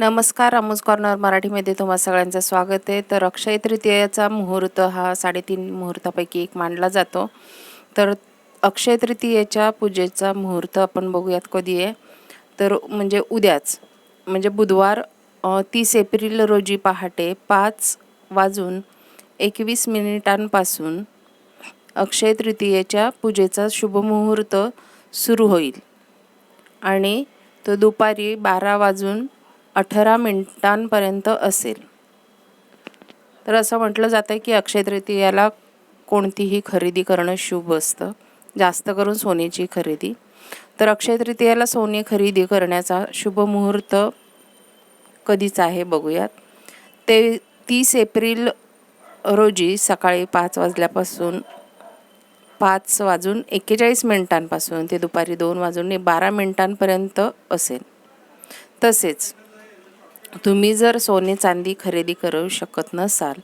नमस्कार रामूज कॉर्नर मराठीमध्ये तुम्हा सगळ्यांचं स्वागत आहे. तर अक्षय तृतीयेचा मुहूर्त हा साडेतीन मुहूर्तापैकी एक मानला जातो. तर अक्षय तृतीयेच्या पूजेचा मुहूर्त आपण बघूयात कधी आहे. तर म्हणजे उद्याच म्हणजे बुधवार तीस एप्रिल रोजी पहाटे पाच वाजून एकवीस मिनिटांपासून अक्षय तृतीयेच्या पूजेचा शुभमुहूर्त सुरू होईल. आणि तो दुपारी बारा वाजून अठरा मिनिटांपर्यंत असेल. तर असं म्हटलं जातं आहे की अक्षय तृतीयाला कोणतीही खरेदी करणं शुभ असतं. जास्त करून सोन्याची खरेदी. तर अक्षय तृतीयाला सोने खरेदी करण्याचा शुभ मुहूर्त कधीच आहे बघूयात. ते तीस एप्रिल रोजी सकाळी पाच वाजल्यापासून पाच वाजून एक्केचाळीस मिनिटांपासून ते दुपारी दोन वाजून बारा मिनिटांपर्यंत असेल. तसेच तुम्ही जर सोने चांदी खरेदी करू शकत नसाल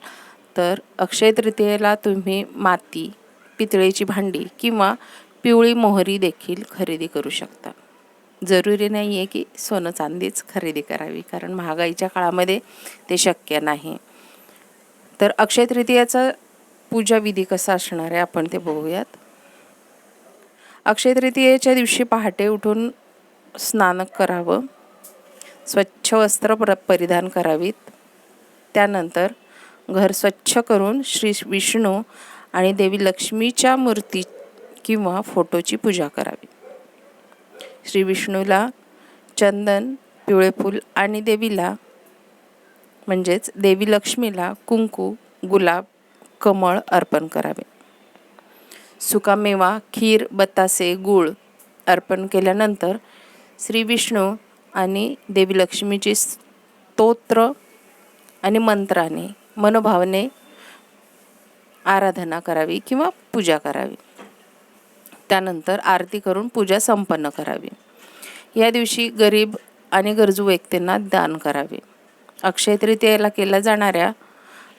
तर अक्षय तृतीयेला तुम्ही माती पितळेची भांडी किंवा पिवळी मोहरी देखील खरेदी करू शकता. जरुरी नाही आहे की सोनं चांदीच खरेदी करावी कारण महागाईच्या काळामध्ये ते शक्य नाही. तर अक्षय तृतीयाचा पूजाविधी कसा असणार आहे आपण ते बघूयात. अक्षय तृतीयेच्या दिवशी पहाटे उठून स्नान करावं. स्वच्छ वस्त्र प्र परिधान करावीत. त्यानंतर घर स्वच्छ करून श्री विष्णू आणि देवी लक्ष्मीच्या मूर्ती किंवा फोटोची पूजा करावी. श्री विष्णूला चंदन पिवळे फूल आणि देवीला म्हणजेच देवी लक्ष्मीला कुंकू गुलाब कमळ अर्पण करावे. सुकामेवा खीर बतासे गूळ अर्पण केल्यानंतर श्री विष्णू आणि देवी लक्ष्मीची स्तोत्र आणि मंत्राने मनोभावने आराधना करावी किंवा पूजा करावी. त्यानंतर आरती करून पूजा संपन्न करावी. या दिवशी गरीब आणि गरजू व्यक्तींना दान करावे. अक्षय तृतीयेला केल्या जाणाऱ्या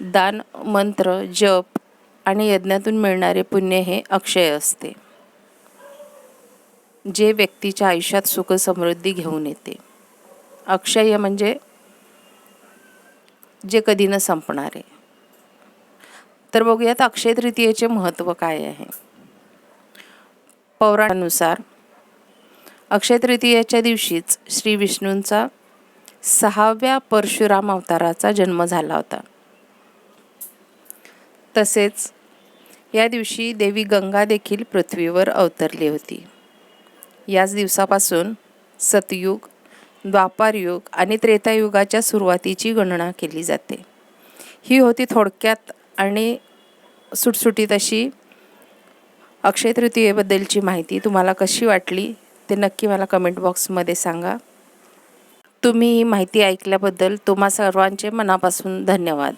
दान मंत्र जप आणि यज्ञातून मिळणारे पुण्य हे अक्षय असते जे व्यक्तीच्या आयुष्यात सुख समृद्धी घेऊन येते. अक्षय म्हणजे जे कधी न संपणारे. तर बघूयात अक्षय तृतीयेचे महत्त्व काय आहे. पौराणानुसार अक्षय तृतीयेच्या दिवशीच श्री विष्णूंचा सहाव्या परशुराम अवताराचा जन्म झाला होता. तसेच या दिवशी देवी गंगा देखील पृथ्वीवर अवतरली होती. याच दिवसापासून सतयुग द्वापारयुग आणि त्रेतायुगाच्या सुरुवातीची गणना केली जाते. ही होती थोडक्यात आणि सुटसुटीत अशी अक्षय तृतीयेबद्दलची माहिती. तुम्हाला कशी वाटली ते नक्की मला कमेंट बॉक्समध्ये सांगा. तुम्ही ही माहिती ऐकल्याबद्दल तुम्हा सर्वांचे मनापासून धन्यवाद.